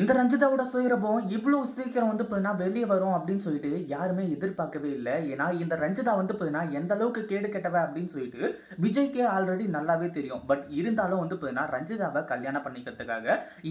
இந்த ரஞ்சிதாவோட சுயரபம் இவ்வளோ சீக்கிரம் வந்து போயினா வெளியே வரும் அப்படின்னு சொல்லிட்டு யாருமே எதிர்பார்க்கவே இல்லை. ஏன்னா இந்த ரஞ்சிதா வந்து போயினா எந்த அளவுக்கு கேடு கெட்டவ அப்படின்னு சொல்லிட்டு விஜய்க்கே ஆல்ரெடி நல்லாவே தெரியும். பட் இருந்தாலும் வந்து போயினா ரஞ்சிதாவை கல்யாணம் பண்ணிக்கிறதுக்காக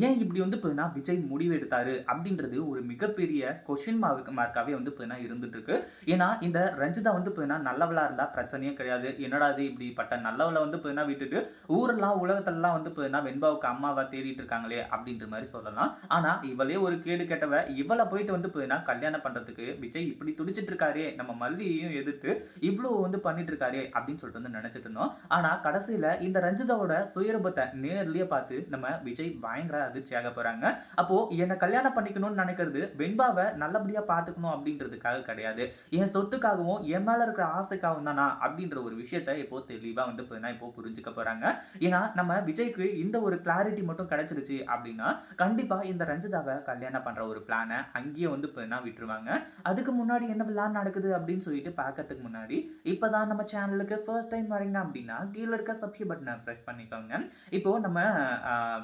ஏன் இப்படி வந்து போயினா விஜய் முடிவு எடுத்தாரு அப்படின்றது ஒரு மிகப்பெரிய கொஷின் மார்க் மார்க்காகவே வந்து போயினா இருந்துட்டு இருக்கு ஏன்னா இந்த ரஞ்சிதா வந்து போயினா நல்லவளா இருந்தால் பிரச்சனையே கிடையாது. என்னடா இது இப்படிப்பட்ட நல்லவளை வந்து போயினா விட்டுட்டு ஊரெல்லாம் உலகத்திலலாம் வந்து போயினா வெண்பாவுக்கு அம்மாவை தேடிட்டு இருக்காங்களே அப்படின்ற மாதிரி சொல்லலாம். ஆனால் இவளே ஒரு கேடு கெட்டவ. இவளை போயிட்டு வந்து போயினா கல்யாணம் பண்ணுறதுக்கு விஜய் இப்படி துடிச்சிட்டு இருக்காரே நம்ம மல்லியையும் எதிர்த்து இவ்வளோ வந்து பண்ணிட்டு இருக்காரே அப்படின்னு சொல்லிட்டு வந்து நினச்சிட்டு இருந்தோம். ஆனால் கடைசியில் இந்த ரஞ்சிதாவோட சுயரூபத்தை நேர்லேயே பார்த்து நம்ம விஜய் பயங்கர அதிர்ச்சியாக போகிறாங்க அப்போது என்னை கல்யாணம் பண்ணிக்கணும்னு நினைக்கிறது வெண்பாவை நல்லபடியாக பார்த்துக்கணும் அப்படின்றதுக்காக கிடையாது. என் சொத்துக்காகவும் என் மேலே இருக்கிற ஆசைக்காகவும் தானா அப்படின்ற ஒரு விஷயத்த இப்போ தெளிவாக வந்து போயினா இப்போ புரிஞ்சுக்க போகிறாங்க ஏன்னா நம்ம விஜய்க்கு இந்த ஒரு கிளாரிட்டி மட்டும் கிடைச்சிருச்சு அப்படின்னா கண்டிப்பாக இந்த ரஞ்சிதாவை கல்யாணம் பண்ணுற ஒரு பிளானை அங்கேயே வந்து போயினா விட்டுருவாங்க. அதுக்கு முன்னாடி என்ன பிளான் நடக்குது அப்படின்னு சொல்லிட்டு பார்க்கறதுக்கு முன்னாடி இப்போ தான் நம்ம சேனலுக்கு ஃபர்ஸ்ட் டைம் வரீங்க அப்படின்னா கீழே இருக்க சப்ஸ்கிரைப் பட்டனை ப்ரெஸ் பண்ணிக்கோங்க. இப்போ நம்ம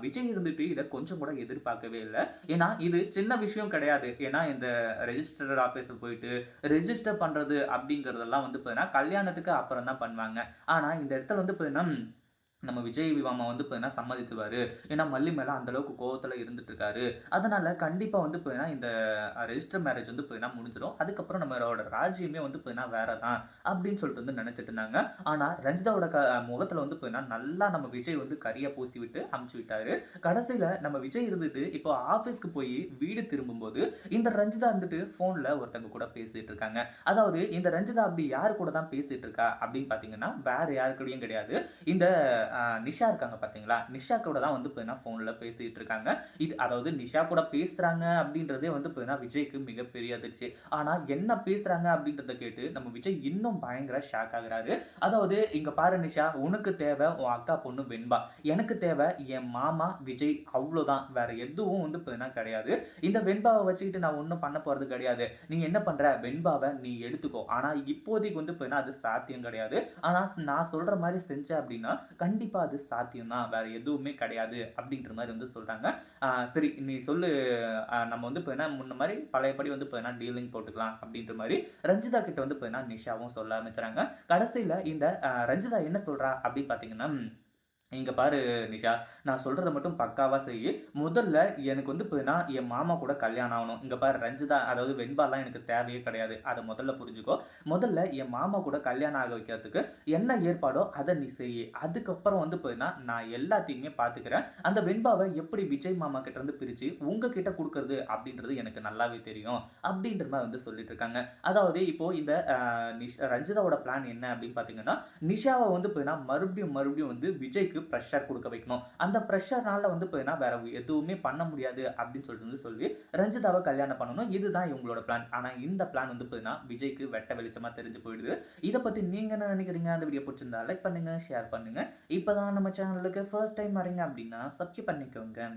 விஜய் இருந்துட்டு இதை கொஞ்சம் கூட எதிர்பார்க்கவே இல்லை. ஏன்னா இது சின்ன விஷயம் கிடையாது. ஏன்னா இந்த ரெஜிஸ்டர்ட் ஆஃபீஸில் போயிட்டு ரெஜிஸ்டர் பண்ணுறது அப்படிங்கிறதெல்லாம் வந்து பார்த்தீங்கன்னா கல்யாணத்துக்கு அப்புறம் தான் பண்ணுவாங்க. ஆனால் இந்த இடத்துல வந்து பார்த்தீங்கன்னா நம்ம விஜய் விவாமா வந்து பார்த்தீங்கன்னா சம்மதிச்சுவார்? ஏன்னா மல்லி மேலே அந்தளவுக்கு கோவத்தில் இருந்துட்டு இருக்காரு கண்டிப்பாக வந்து பார்த்தீங்கன்னா இந்த ரெஜிஸ்டர் மேரேஜ் வந்து பார்த்தீங்கன்னா முடிஞ்சிடும் அதுக்கப்புறம் நம்மளோட ராஜ்யமே வந்து பார்த்தீங்கன்னா வேற தான் அப்படின்னு சொல்லிட்டு வந்து நினச்சிட்டு இருந்தாங்க. ஆனால் ரஞ்சிதாவோட க முகத்தில் வந்து பார்த்தீங்கன்னா நல்லா நம்ம விஜய் வந்து கரியாக பூசி விட்டு அமுச்சு விட்டாரு. கடைசியில் நம்ம விஜய் இருந்துட்டு இப்போ ஆஃபீஸ்க்கு போய் வீடு திரும்பும்போது இந்த ரஞ்சிதா இருந்துட்டு ஃபோனில் ஒருத்தங்க கூட பேசிகிட்டு இருக்காங்க. அதாவது இந்த ரஞ்சிதா அப்படி யார் கூட தான் பேசிகிட்டு இருக்கா அப்படின்னு பார்த்தீங்கன்னா வேறு யாருக்கூடையும் கிடையாது. இந்த நிஷா இருக்காங்க பார்த்தீங்களா நிஷா கூட தான் வந்து போயினா ஃபோனில் பேசிகிட்டு இருக்காங்க. இது அதாவது நிஷா கூட பேசுகிறாங்க அப்படின்றதே வந்து போயினா விஜய்க்கு மிகப்பெரிய அதிர்ச்சி. ஆனால் என்ன பேசுகிறாங்க அப்படின்றத கேட்டு நம்ம விஜய் இன்னும் பயங்கர ஷாக் ஆகுறாரு. அதாவது இங்கே பாரு நிஷா உனக்கு தேவை உன் அக்கா பொண்ணு வெண்பா. எனக்கு தேவை என் மாமா விஜய் அவ்வளோதான் வேற எதுவும் வந்து போயினா கிடையாது. இந்த வெண்பாவை வச்சுக்கிட்டு நான் ஒன்றும் பண்ண போகிறது கிடையாது. நீ என்ன பண்ணுற வெண்பாவை நீ எடுத்துக்கோ. ஆனால் இப்போதைக்கு வந்து போயினா அது சாத்தியம் கிடையாது. ஆனால் நான் சொல்கிற மாதிரி செஞ்சேன் அப்படின்னா கண்டிப்பாக கண்டிப்பாக அது சாத்தியம் தான் எதுவுமே கிடையாது அப்படின்ற மாதிரி வந்து சொல்கிறாங்க சரி நீ சொல்லு. நம்ம வந்து இப்போ என்ன முன்ன மாதிரி பழையபடி வந்து இப்போ என்ன டீலிங் போட்டுக்கலாம் அப்படின்ற மாதிரி ரஞ்சிதா கிட்ட வந்து இப்போ என்ன நிஷாவும் சொல்ல ஆரம்பிச்சுறாங்க. கடைசியில் இந்த ரஞ்சிதா என்ன சொல்கிறா அப்படின்னு பார்த்தீங்கன்னா இங்கே பாரு நிஷா. நான் சொல்கிறத மட்டும் பக்காவாக செய் முதல்ல எனக்கு வந்து இப்போ நான் என் மாமா கூட கல்யாணம் ஆகணும். இங்கே பாரு ரஞ்சிதா அதாவது வெண்பாலாம் எனக்கு தேவையே கிடையாது. அதை முதல்ல புரிஞ்சுக்கோ. முதல்ல என் மாமா கூட கல்யாணம் ஆக வைக்கிறதுக்கு என்ன ஏற்பாடோ அதை நீ செய் அதுக்கப்புறம் வந்து போயினா நான் எல்லாத்தையுமே பார்த்துக்கிறேன் அந்த வெண்பாவை எப்படி விஜய் மாமா கிட்டேருந்து பிரித்து பிரிச்சு உங்ககிட்ட கொடுக்குறது அப்படின்றது எனக்கு நல்லாவே தெரியும் அப்படின்ற மாதிரி வந்து சொல்லிட்டு இருக்காங்க. அதாவது இப்போது இந்த நிஷ் ரஞ்சிதாவோட பிளான் என்ன அப்படின்னு பார்த்தீங்கன்னா நிஷாவை வந்து போயினா மறுபடியும் மறுபடியும் வந்து விஜய்க்கு ப்ரெஷர் கொடுக்க வைக்கணும். அந்த ப்ரெஷர்னால வந்து போயினா வேற எதுவுமே பண்ண முடியாது அப்படின்னு சொல்லிட்டு வந்து சொல்லி ரஞ்சிதாவை கல்யாணம் பண்ணணும். இதுதான் இவங்களோட பிளான் ஆனால் இந்த பிளான் வந்து போயினா விஜய்க்கு வெட்ட வெளிச்சமாக தெரிஞ்சு போயிடுது. இதை பற்றி நீங்கள் என்ன நினைக்கிறீங்க? அந்த வீடியோ பிடிச்சிருந்தா லைக் பண்ணுங்க ஷேர் பண்ணுங்க. இப்போதான் நம்ம சேனலுக்கு ஃபர்ஸ்ட் டைம் வரீங்க அப்படின்னா சப்ஸ்கிரைப் பண்ணிக்கோங்க.